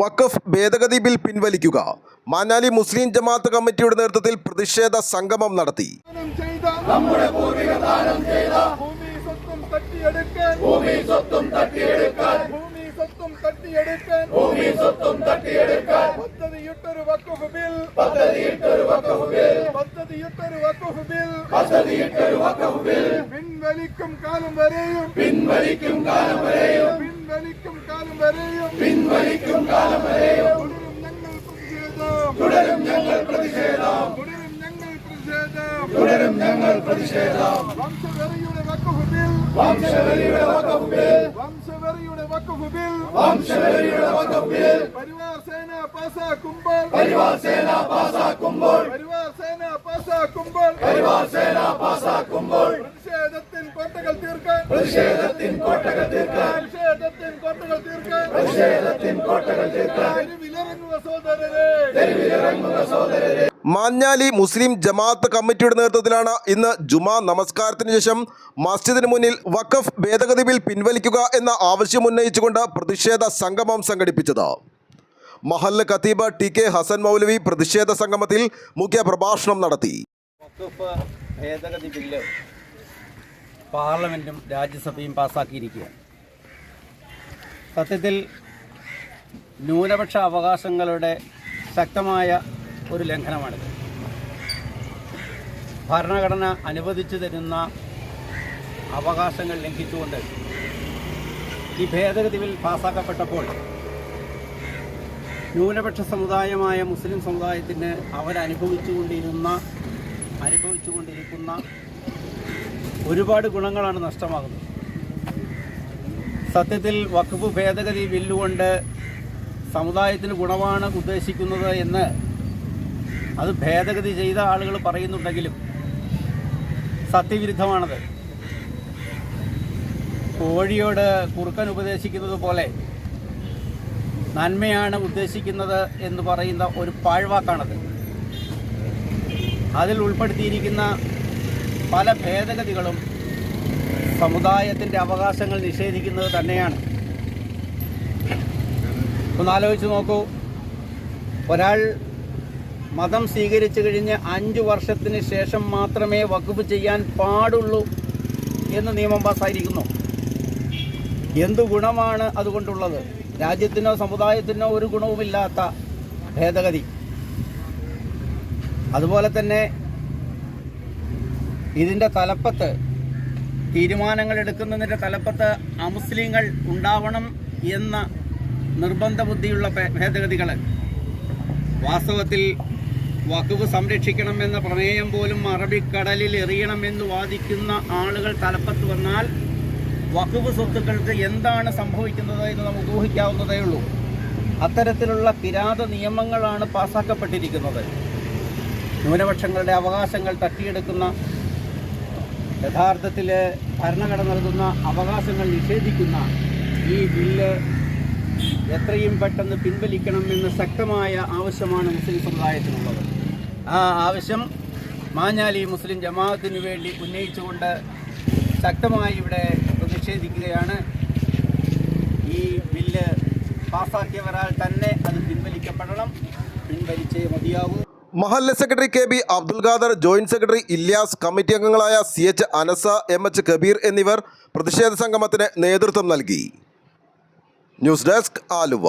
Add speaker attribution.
Speaker 1: വഖഫ് ഭേദഗതി ബിൽ പിൻവലിക്കുക. മാനാലി മുസ്ലിം ജമാഅത്ത് കമ്മിറ്റിയുടെ നേതൃത്വത്തിൽ പ്രതിഷേധ സംഗമം നടത്തി.
Speaker 2: നമ്മുടെ പൂർവികർ ചെയ്ത ഭൂമി സ്വത്തും തട്ടിയെടുക്കാൻ. ഭൂമി സ്വത്തും തട്ടിയെടുക്കാൻ ഭൂമി സ്വത്തും തട്ടിയെടുക്കാൻ ഭൂമി സ്വത്തും തട്ടിയെടുക്കാൻ പദ്ധതിയിട്ടൊരു വഖഫ് ബിൽ പദ്ധതിയിട്ടൊരു വഖഫ് ബിൽ പദ്ധതിയിട്ടൊരു വഖഫ് ബിൽ പദ്ധതിയിട്ടൊരു വഖഫ് ബിൽ പിൻവലിക്കും കാലം വരെയും പിൻവലിക്കും കാലം വരെയും പിൻവലിക്കും കാലം വരെയും പിൻവലിക്കും കാലം വരെയും തുടരും ഞങ്ങൾ പ്രതിഷേധം തുടരും ഞങ്ങൾ പ്രതിഷേധം തുടരും ഞങ്ങൾ പ്രതിഷേധം തുടരും ഞങ്ങൾ പ്രതിഷേധം വംശവെറിയുടെ വഖഫ് ബിൽ വംശവെറിയുടെ വഖഫ് ബിൽ വംശവെറിയുടെ വഖഫ് ബിൽ വംശവെറിയുടെ വഖഫ് ബിൽ പരിവാർ സേന പാസാക്കുമ്പോൾ. പരിവാർ സേന പാസാക്കുമ്പോൾ. പരിവാർ സേന പാസാക്കുമ്പോൾ. പരിവാർ സേന പാസാക്കുമ്പോൾ. പ്രതിഷേധത്തിൻ കോട്ടകൾ തീർക്കാൻ. പ്രതിഷേധത്തിൻ കോട്ടകൾ തീർക്കാൻ. പ്രതിഷേധത്തിൻ കോട്ടകൾ തീർക്കാൻ. പ്രതിഷേധത്തിൻ കോട്ടകൾ തീർക്കാൻ. തെരുവിലിറങ്ങുക സഹോദരരെ. തെരുവിലിറങ്ങുക സോദരരെ
Speaker 1: മാഞ്ഞാലി മുസ്ലിം ജമാഅത്ത് കമ്മിറ്റിയുടെ നേതൃത്വത്തിലാണ് ഇന്ന് ജുമാ നമസ്കാരത്തിന് ശേഷം മസ്ജിദിന് മുന്നിൽ വഖഫ് ഭേദഗതി ബിൽ പിൻവലിക്കുക എന്ന ആവശ്യം ഉന്നയിച്ചുകൊണ്ട് പ്രതിഷേധ സംഗമം സംഘടിപ്പിച്ചത്. മഹല്ല് ഖത്തീബ് ടി കെ ഹസൻ മൗലവി പ്രതിഷേധ സംഗമത്തിൽ മുഖ്യ പ്രഭാഷണം നടത്തി.
Speaker 3: വഖഫ് ഭേദഗതി രാജ്യസഭയും പാസ്സാക്കിയിരിക്കുകയാണ് സത്യത്തിൽ ന്യൂനപക്ഷ അവകാശങ്ങളുടെ ശക്തമായ ഒരു ലംഘനമാണിത്. ഭരണഘടന അനുവദിച്ചു തരുന്ന അവകാശങ്ങൾ ലംഘിച്ചുകൊണ്ട് ഈ ഭേദഗതി ബിൽ പാസ്സാക്കപ്പെട്ടപ്പോൾ ന്യൂനപക്ഷ സമുദായമായ മുസ്ലിം സമുദായത്തിന് അവരനുഭവിച്ചുകൊണ്ടിരുന്ന അനുഭവിച്ചുകൊണ്ടിരിക്കുന്ന ഒരുപാട് ഗുണങ്ങളാണ് നഷ്ടമാകുന്നത്. സത്യത്തിൽ വഖഫ് ഭേദഗതി ബില്ലുകൊണ്ട് സമുദായത്തിന് ഗുണമാണ് ഉദ്ദേശിക്കുന്നത് എന്ന് അത് ഭേദഗതി ചെയ്ത ആളുകൾ പറയുന്നുണ്ടെങ്കിലും സത്യവിരുദ്ധമാണത്. കോഴിയോട് കുറുക്കൻ ഉപദേശിക്കുന്നത് പോലെ നന്മയാണ് ഉദ്ദേശിക്കുന്നത് എന്ന് പറയുന്ന ഒരു പാഴ്വാക്കാണത്. അതിൽ ഉൾപ്പെടുത്തിയിരിക്കുന്ന പല ഭേദഗതികളും സമുദായത്തിന്റെ അവകാശങ്ങൾ നിഷേധിക്കുന്നത് തന്നെയാണ്. ഒന്നാലോചിച്ച് നോക്കൂ. ഒരാൾ മതം സ്വീകരിച്ചു കഴിഞ്ഞ് അഞ്ച് വർഷത്തിന് ശേഷം മാത്രമേ വകുപ്പ് ചെയ്യാൻ പാടുള്ളൂ എന്ന് നിയമം പാസ്സായിരിക്കുന്നു എന്തു ഗുണമാണ് അതുകൊണ്ടുള്ളത്? രാജ്യത്തിനോ സമുദായത്തിനോ ഒരു ഗുണവുമില്ലാത്ത ഭേദഗതി. അതുപോലെ തന്നെ ഇതിന്റെ തലപ്പത്ത് തീരുമാനങ്ങൾ എടുക്കുന്നതിന്റെ തലപ്പത്ത് അമുസ്ലിങ്ങൾ ഉണ്ടാവണം എന്ന നിർബന്ധ ബുദ്ധിയുള്ള ഭേദഗതികൾ വാസ്തവത്തിൽ വഖഫ് സംരക്ഷിക്കണമെന്ന പ്രമേയം പോലും അറബിക്കടലിൽ എറിയണമെന്ന് വാദിക്കുന്ന ആളുകൾ തലപ്പത്ത് വന്നാൽ വഖഫ് സ്വത്തുക്കൾക്ക് എന്താണ് സംഭവിക്കുന്നത് എന്ന് നമുക്ക് ഊഹിക്കാവുന്നതേ ഉള്ളൂ. അത്തരത്തിലുള്ള കിരാത നിയമങ്ങളാണ് പാസാക്കപ്പെട്ടിരിക്കുന്നത്. ന്യൂനപക്ഷങ്ങളുടെ അവകാശങ്ങൾ തട്ടിയെടുക്കുന്ന യഥാർത്ഥത്തിൽ ഭരണഘടന നൽകുന്ന അവകാശങ്ങൾ നിഷേധിക്കുന്ന ഈ ബില്ല് എത്രയും പെട്ടെന്ന് പിൻവലിക്കണം പിൻവലിക്കണമെന്ന് ശക്തമായ ആവശ്യമാണ് മുസ്ലിം സമുദായത്തിനുള്ളത്. ആ ആവശ്യം മാഞ്ഞാലി മുസ്ലിം ജമാഅത്തിനു വേണ്ടി ഉന്നയിച്ചുകൊണ്ട് ശക്തമായി ഇവിടെ പ്രതിഷേധിക്കുകയാണ് ഈ ബില്ല് പാസ്സാക്കിയവരാൽ തന്നെ അത് പിൻവലിക്കപ്പെടണം. പിൻവലിച്ചേ മതിയാവൂ.
Speaker 1: മഹല്ല secretary K B Abdul Khader joint secretary Ilyas committee അംഗങ്ങളായ C H Anas M H Kabeer എന്നിവർ പ്രതിഷേധ സംഗമത്തിന് നേതൃത്വം നൽകി. News desk Aluva.